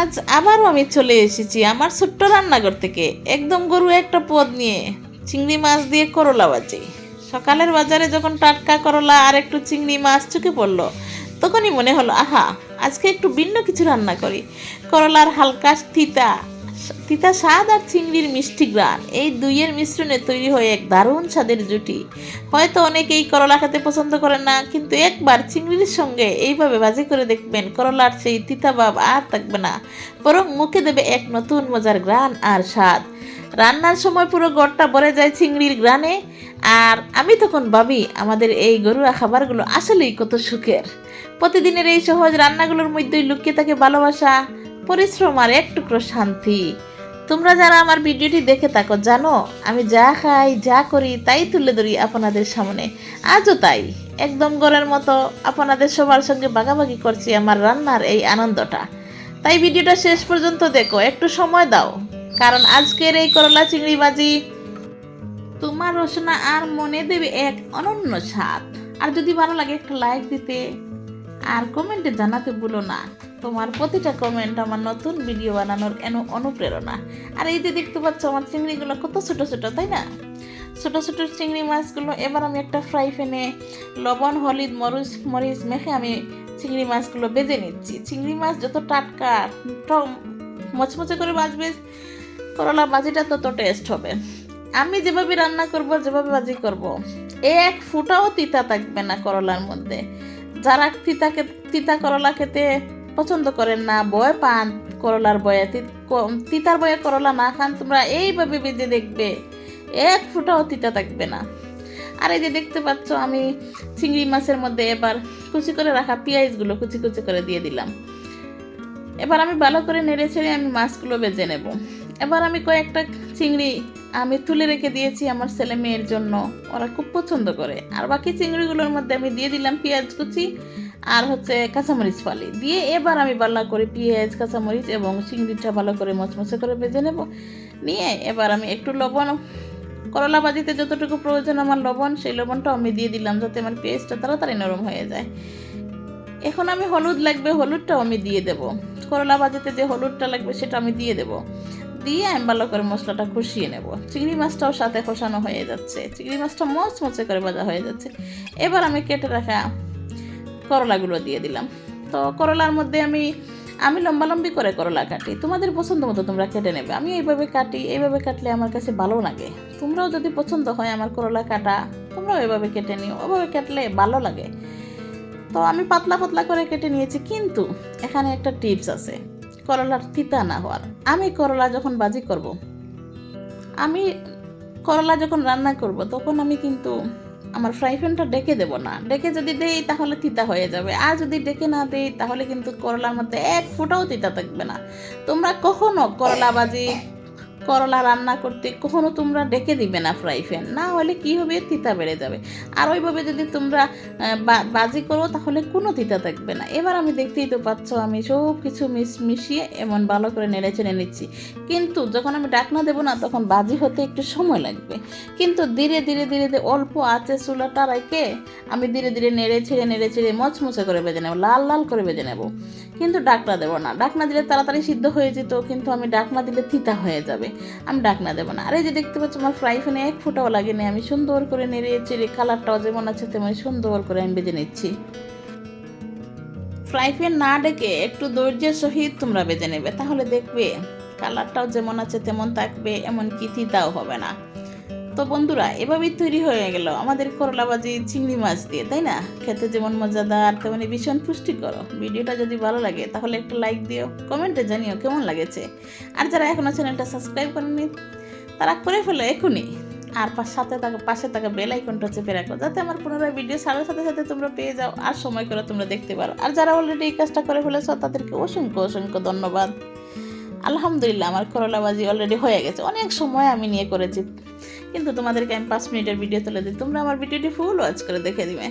আজ আবারও আমি চলে এসেছি আমার ছোট্ট রান্নাঘর থেকে। একদম গরু একটা পদ নিয়ে। চিংড়ি মাছ দিয়ে করলা বাজে। সকালের বাজারে যখন টাটকা করলা আর একটু চিংড়ি মাছ চোখে পড়ল, তখনই মনে হলো, আহা, আজকে একটু ভিন্ন কিছু রান্না করি। করলার হালকা তিতা তিতা স্বাদ আর চিংড়ির মিষ্টি গ্রান। এই দুইয়ের মিশ্রণে তৈরি হয় এক দারুণ স্বাদের জুটি। হয়তো অনেকেই করলা খেতে পছন্দ করেন না, কিন্তু একবার চিংড়ির সঙ্গে এইভাবে ভাজি করে দেখবেন করলার সেই তিতা ভাব আর থাকবে না। বরং মুখে দেবে এক নতুন মজার গ্রান আর স্বাদ। রান্নার সময় পুরো গড়টা ভরে যায় চিংড়ির গ্রানে। আর আমি তখন ভাবি, আমাদের এই গরুয়া খাবারগুলো আসলেই কত সুখের। প্রতিদিনের এই সহজ রান্নাগুলোর মধ্যেই লুকিয়ে থাকে ভালোবাসা। পরিশ্রম আর এক টুকরো শান্তি। তোমরা যারা আমার ভিডিওটি দেখে থাকো, জানো আমি যা খাই, যা করি, তাই তুলে ধরি আপনাদের সামনে। আজও তাই। একদম গড়ের মতো আপনাদের সবার সঙ্গে ভাগাভাগি করছি আমার রান্নার এই আনন্দটা। তাই ভিডিওটা শেষ পর্যন্ত দেখো, একটু সময় দাও। কারণ আজকের এই করলা চিংড়ি বাজি তোমার রচনা আর মনে দেবে এক অনন্য স্বাদ। আর যদি ভালো লাগে একটা লাইক দিতে আর কমেন্টে জানাতে ভুলো না। তোমার প্রতিটা কমেন্ট আমার নতুন ভিডিও বানানোর এন অনুপ্রেরণা? আর এই যে দেখতে পাচ্ছ, আমার চিংড়িগুলো কত ছোট ছোট, তাই না? ছোট ছোট চিংড়ি মাছগুলো, এবার আমি একটা ফ্রাই প্যানে লবণ, হলুদ, মরিচ মরিচ মেখে আমি চিংড়ি মাছগুলো বেজে নিচ্ছি। চিংড়ি মাছ যত টাটকা মচমচে করে বাজবে, করলা বাজিটা তত টেস্ট হবে। আমি যেভাবে রান্না করব, যেভাবে বাজি করব, এক ফুটাও তিতা থাকবে না করলার মধ্যে। যারা তিতাকে তিতা করলা খেতে পছন্দ করেন না, বয় পান করলার বয়ে তিতার বয়ে করলা না খান, তোমরা এইভাবে বেঁধে দেখবে, এক ফুটাও তিতা থাকবে না। আর এই যে দেখতে পাচ্ছ, আমি চিংড়ি মাছের মধ্যে এবার কুচি করে রাখা পেঁয়াজগুলো কুচি কুচি করে দিয়ে দিলাম। এবার আমি ভালো করে নেড়ে ছেড়ে আমি মাছগুলো বেজে নেব। এবার আমি কয়েকটা চিংড়ি আমি তুলে রেখে দিয়েছি আমার ছেলে মেয়ের জন্য, ওরা খুব পছন্দ করে। আর বাকি চিংড়িগুলোর মধ্যে আমি দিয়ে দিলাম পেঁয়াজ কুচি আর হচ্ছে কাঁচামরিচ ফালি। দিয়ে এবার আমি ভালো করে পেঁয়াজ, কাঁচামরিচ এবং চিংড়িটা ভালো করে মচমচে করে ভেজে নেব। নিয়ে এবার আমি একটু লবণ। করলা ভাজিতে যতটুকু প্রয়োজন আমার লবণ, সেই লবণটাও আমি দিয়ে দিলাম যাতে আমার পেঁয়াজটা তাড়াতাড়ি নরম হয়ে যায়। এখন আমি হলুদ লাগবে, হলুদটাও আমি দিয়ে দেব। করলা ভাজিতে যে হলুদটা লাগবে সেটা আমি দিয়ে দেব। দিয়ে আমি ভালো করে মশলাটা কষিয়ে নেব। চিংড়ি মাছটাও সাথে কষানো হয়ে যাচ্ছে। চিংড়ি মাছটা মচমচে করে ভাজা হয়ে যাচ্ছে। এবার আমি কেটে রাখা করলাগুলো দিয়ে দিলাম। তো করলার মধ্যে আমি আমি লম্বা লম্বি করে করলা কাটি। তোমাদের পছন্দ মতো তোমরা কেটে নেবে। আমি এইভাবে কাটি, এইভাবে কাটলে আমার কাছে ভালো লাগে। তোমরাও যদি পছন্দ হয় আমার করলা কাটা, তোমরাও এভাবে কেটে নিও। ওভাবে কাটলে ভালো লাগে। তো আমি পাতলা পাতলা করে কেটে নিয়েছি, কিন্তু এখানে একটা টিপস আছে। করলার তিতা না হওয়ার। আমি করলা যখন বাজি করব, আমি করলা যখন রান্না করব, তখন আমি কিন্তু আমার ফ্রাই প্যানটা ডেকে দেব না। ডেকে যদি দেই তাহলে তিতা হয়ে যাবে। আর যদি ডেকে না দেই তাহলে কিন্তু করলার মধ্যে এক ফোঁটাও তিতা থাকবে না। তোমরা কখনো করলা বাজি করলা রান্না করতে কখনো তোমরা ডেকে দিবে না ফ্রাই প্যান না হলে কি হবে? তিতা বেড়ে যাবে। আর ওইভাবে যদি তোমরা বাজি করো, তাহলে কোনো তিতা থাকবে না। এবার আমি দেখতেই তো পাচ্ছ, আমি সব কিছু মিশ মিশিয়ে এমন ভালো করে নেড়ে চেড়ে নিচ্ছি। কিন্তু যখন আমি ডাকনা দেবো না, তখন বাজি হতে একটু সময় লাগবে। কিন্তু ধীরে ধীরে ধীরে ধীরে অল্প আছে চুলাটা রেখে আমি ধীরে ধীরে নেড়ে ছেড়ে নেড়ে ছেড়ে মচমচে করে বেজে নেব, লাল লাল করে বেজে নেব। কিন্তু ডাকনা দেবো না। ডাকনা দিলে তাড়াতাড়ি সিদ্ধ হয়ে যেত, কিন্তু আমি ডাকনা দিলে তিতা হয়ে যাবে। আমি ডাকনা দেবো না। আর এই যে দেখতে পাচ্ছ, আমার ফ্রাই প্যানে এক ফুটাও লাগেনি। আমি সুন্দর করে নেড়ে চেড়ে কালারটাও যেমন আছে তেমন সুন্দর করে আমি বেজে নিচ্ছি। ফ্রাই প্যান না ডেকে একটু ধৈর্যের সহিত তোমরা বেজে নেবে। তাহলে দেখবে কালারটাও যেমন আছে তেমন থাকবে, এমনকি তিতাও হবে না। তো বন্ধুরা, এভাবেই তৈরি হয়ে গেল আমাদের করলা ভাজি চিংড়ি মাছ দিয়ে, তাই না? খেতে যেমন মজাদার, তেমনি ভীষণ পুষ্টিকর। ভিডিওটা যদি ভালো লাগে, তাহলে একটা লাইক দিও কমেন্টে জানিও কেমন লাগেছে। আর যারা এখনও চ্যানেলটা সাবস্ক্রাইব করেনি তারা করে ফেলো এখনই। আর সাথে থাকা পাশে থাকা বেল আইকনটা চেপে রাখো, যাতে আমার পুনরায় ভিডিও ছাড়ার সাথে সাথে তোমরা পেয়ে যাও আর সময় করে তোমরা দেখতে পারো। আর যারা অলরেডি এই কাজটা করে ফেলেছো, তাদেরকে অসংখ্য অসংখ্য ধন্যবাদ। আলহামদুলিল্লাহ, আমার করলা ভাজি অলরেডি হয়ে গেছে। অনেক সময় আমি নিয়ে করেছি। কিন্তু তোমাদেরকে আমি পাঁচ মিনিটের ভিডিও তুলে দিই। তোমরা আমার ভিডিওটি ফুল ওয়াচ করে দেখে দিবে।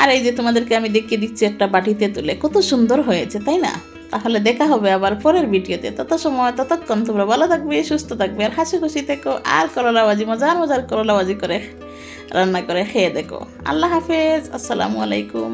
আর এই যে তোমাদেরকে আমি দেখিয়ে দিচ্ছি একটা বাটিতে তুলে কত সুন্দর হয়েছে, তাই না? তাহলে দেখা হবে আবার পরের ভিডিওতে। তত সময়, ততক্ষণ তোমরা ভালো থাকবে, সুস্থ থাকবে, আর হাসি খুশি থেকো, আর করলাবাজি, মজার মজার করলাবাজি করে, রান্না করে খেয়ে দেখো। আল্লাহ হাফেজ, আসসালামু আলাইকুম।